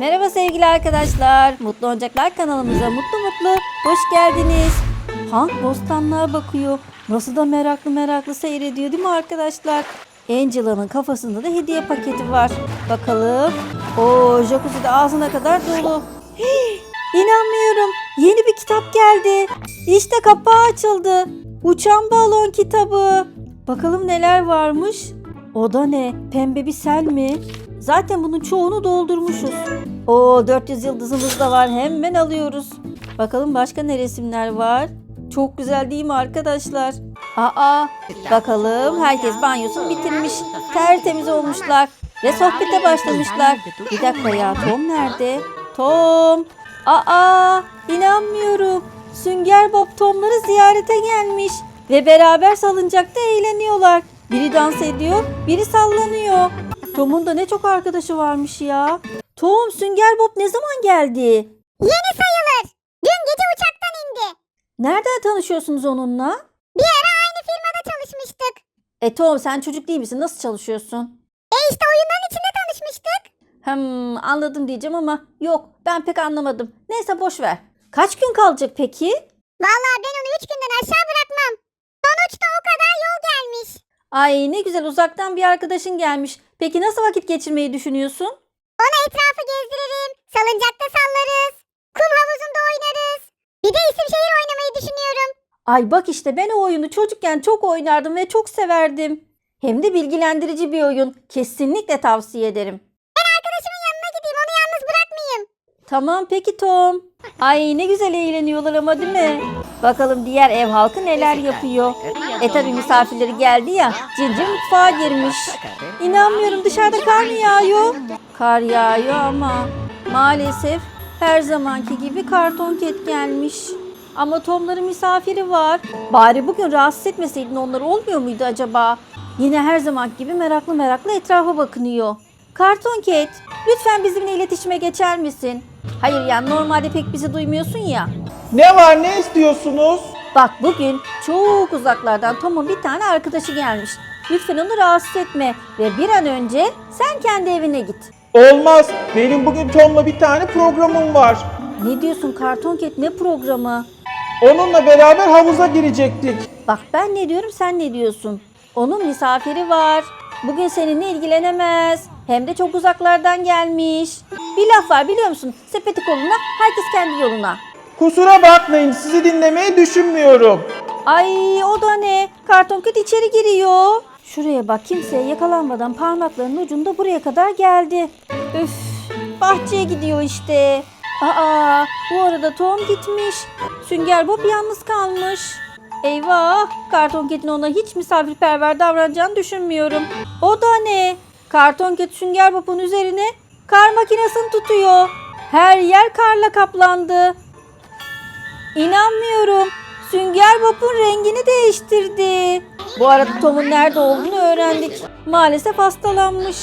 Merhaba sevgili arkadaşlar. Mutlu Oyuncaklar kanalımıza mutlu mutlu hoş geldiniz. Hank bostanlığa bakıyor. Nasıl da meraklı meraklı seyrediyor değil mi arkadaşlar? Angela'nın kafasında da hediye paketi var. Bakalım. Oo, jacuzzi de ağzına kadar dolu. Hii, İnanmıyorum. Yeni bir kitap geldi. İşte kapağı açıldı. Uçan balon kitabı. Bakalım neler varmış. O da ne? Pembe bir sel mi? Zaten bunun çoğunu doldurmuşuz. O 400 yıldızımız da var. Hemen alıyoruz. Bakalım başka ne resimler var? Çok güzel değil mi arkadaşlar? Aa, bakalım herkes banyosunu bitirmiş. Tertemiz olmuşlar. Ve sohbete başlamışlar. Bir dakika ya Tom nerede? Tom. Aa, inanmıyorum. Sünger Bob Tom'ları ziyarete gelmiş. Ve beraber salıncakta eğleniyorlar. Biri dans ediyor, biri sallanıyor. Tom'un da ne çok arkadaşı varmış ya. Tom, Sünger Bob ne zaman geldi? Yeni sayılır. Dün gece uçaktan indi. Nereden tanışıyorsunuz onunla? Bir ara aynı firmada çalışmıştık. E Tom sen çocuk değil misin? Nasıl çalışıyorsun? E işte oyunların içinde tanışmıştık. Hmm, anladım diyeceğim ama yok ben pek anlamadım. Neyse boş ver. Kaç gün kalacak peki? Vallahi ben onu üç günden aşağı bırakmam. Sonuçta o kadar yol gelmiş. Ay ne güzel uzaktan bir arkadaşın gelmiş. Peki nasıl vakit geçirmeyi düşünüyorsun? Ona etrafı gezdiririm. Salıncakta sallarız. Kum havuzunda oynarız. Bir de isim şehir oynamayı düşünüyorum. Ay bak işte ben o oyunu çocukken çok oynardım ve çok severdim. Hem de bilgilendirici bir oyun. Kesinlikle tavsiye ederim. Arkadaşımın yanına gideyim onu yalnız bırakmayayım. Tamam peki Tom. Ay ne güzel eğleniyorlar ama değil mi? Bakalım diğer ev halkı neler yapıyor. E tabi misafirleri geldi ya. Cincir mutfağa girmiş. İnanmıyorum dışarıda kar mı yağıyor? Kar yağıyor ama maalesef her zamanki gibi karton ket gelmiş. Ama Tom'ların misafiri var. Bari bugün rahatsız etmeseydin onları olmuyor muydu acaba? Yine her zamanki gibi meraklı meraklı etrafa bakınıyor. Karton Cat, lütfen bizimle iletişime geçer misin? Hayır yani normalde pek bizi duymuyorsun ya. Ne var ne istiyorsunuz? Bak bugün çok uzaklardan Tom'un bir tane arkadaşı gelmiş. Lütfen onu rahatsız etme ve bir an önce sen kendi evine git. Olmaz. Benim bugün Tom'la bir tane programım var. Ne diyorsun Karton Cat ne programı? Onunla beraber havuza girecektik. Bak ben ne diyorum sen ne diyorsun? Onun misafiri var. Bugün seninle ilgilenemez. Hem de çok uzaklardan gelmiş. Bir laf var biliyor musun? Sepeti koluna, herkes kendi yoluna. Kusura bakmayın sizi dinlemeyi düşünmüyorum. Ay o da ne? Karton Cat içeri giriyor. Şuraya bak kimseye yakalanmadan parmaklarının ucunda buraya kadar geldi. Üf bahçeye gidiyor işte. Aa bu arada Tom gitmiş. Sünger Bob yalnız kalmış. Eyvah Karton Cat'in ona hiç misafirperver davranacağını düşünmüyorum. O da ne? Karton Cat Sünger Bob'un üzerine kar makinesini tutuyor. Her yer karla kaplandı. İnanmıyorum. Sünger Bob'un rengini değiştirdi. Bu arada Tom'un nerede olduğunu öğrendik. Maalesef hastalanmış.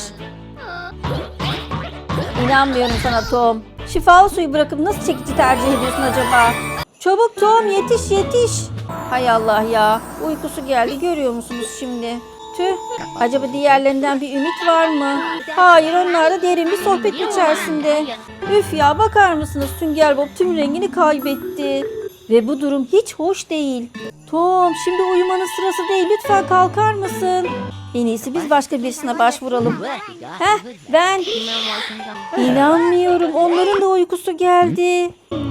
İnanmıyorum sana Tom. Şifalı suyu bırakıp nasıl çekici tercih ediyorsun acaba? Çabuk Tom yetiş yetiş. Hay Allah ya. Uykusu geldi görüyor musunuz şimdi? Tüh. Acaba diğerlerinden bir ümit var mı? Hayır onlar da derin bir sohbet içerisinde. Üf ya bakar mısınız Sünger Bob tüm rengini kaybetti. Ve bu durum hiç hoş değil. Tom şimdi uyumanın sırası değil lütfen kalkar mısın? En iyisi biz başka birisine başvuralım. Heh ben. İnanmıyorum onların da uykusu geldi.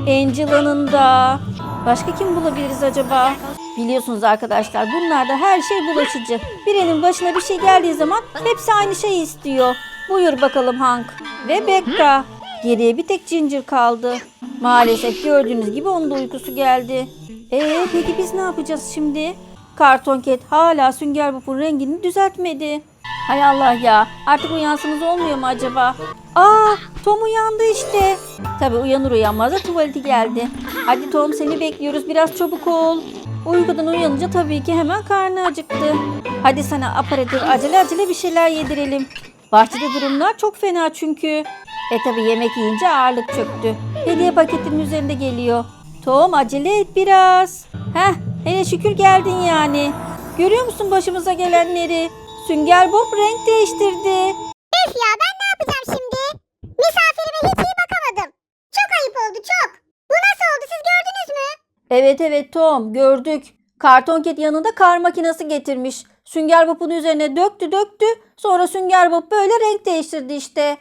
Angela'nın da. Başka kim bulabiliriz acaba? Biliyorsunuz arkadaşlar bunlarda her şey bulaşıcı. Birinin başına bir şey geldiği zaman hepsi aynı şeyi istiyor. Buyur bakalım Hank. Ve Becca. Geriye bir tek Ginger kaldı. Maalesef gördüğünüz gibi onun da uykusu geldi. Ee peki biz ne yapacağız şimdi? Karton Cat hala Sünger Bob'un rengini düzeltmedi. Hay Allah ya artık uyansınız olmuyor mu acaba? Aa Tom uyandı işte. Tabi uyanır uyanmaz da tuvaleti geldi. Hadi Tom seni bekliyoruz biraz çabuk ol. Uykudan uyanınca tabii ki hemen karnı acıktı. Hadi sana aparatif acele acele bir şeyler yedirelim. Bahçede durumlar çok fena çünkü. E tabi yemek yiyince ağırlık çöktü. Hediye paketinin üzerinde geliyor. Tom acele et biraz. Heh hele şükür geldin yani. Görüyor musun başımıza gelenleri? Sünger Bob renk değiştirdi. Üf ya ben ne yapacağım şimdi? Misafirime hiç iyi bakamadım. Çok ayıp oldu çok. Bu nasıl oldu siz gördünüz mü? Evet evet Tom gördük. Karton ket yanında kar makinesi getirmiş. Sünger Bob'un üzerine döktü döktü. Sonra Sünger Bob böyle renk değiştirdi işte.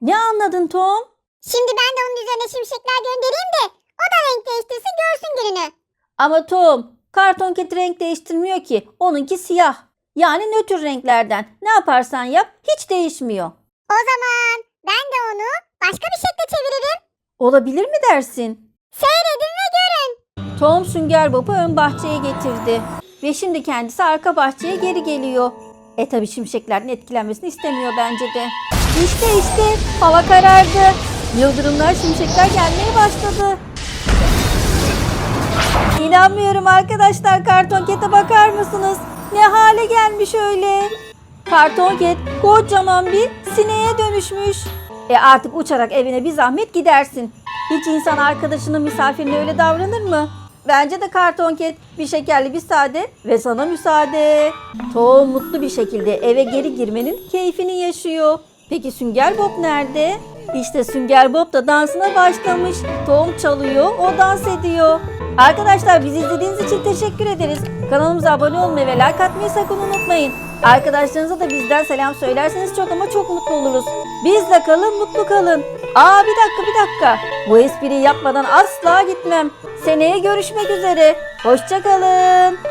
Ne anladın Tom? Şimdi ben de onun üzerine şimşekler göndereyim de o da renk değiştirsin görsün gününü. Ama Tom, Karton Cat renk değiştirmiyor ki. Onunki siyah. Yani nötr renklerden. Ne yaparsan yap hiç değişmiyor. O zaman ben de onu başka bir şekilde çeviririm. Olabilir mi dersin? Seyredin ve görün. Tom Sünger Bob'u ön bahçeye getirdi. Ve şimdi kendisi arka bahçeye geri geliyor. E tabi şimşeklerden etkilenmesini istemiyor bence de. İşte işte hava karardı. Yıldırımlar şimşekler gelmeye başladı. İnanmıyorum arkadaşlar karton kete bakar mısınız? Ne hale gelmiş öyle. Karton ket kocaman bir sineğe dönüşmüş. E artık uçarak evine bir zahmet gidersin. Hiç insan arkadaşının misafirine öyle davranır mı? Bence de karton ket bir şekerli bir sade ve sana müsaade. Tom mutlu bir şekilde eve geri girmenin keyfini yaşıyor. Peki Sünger Bob nerede? İşte Sünger Bob da dansına başlamış. Tom çalıyor, o dans ediyor. Arkadaşlar bizi izlediğiniz için teşekkür ederiz. Kanalımıza abone olmayı ve like atmayı sakın unutmayın. Arkadaşlarınıza da bizden selam söylerseniz çok ama çok mutlu oluruz. Bizle kalın, mutlu kalın. Aa bir dakika bir dakika. Bu espriyi yapmadan asla gitmem. Seneye görüşmek üzere. Hoşçakalın.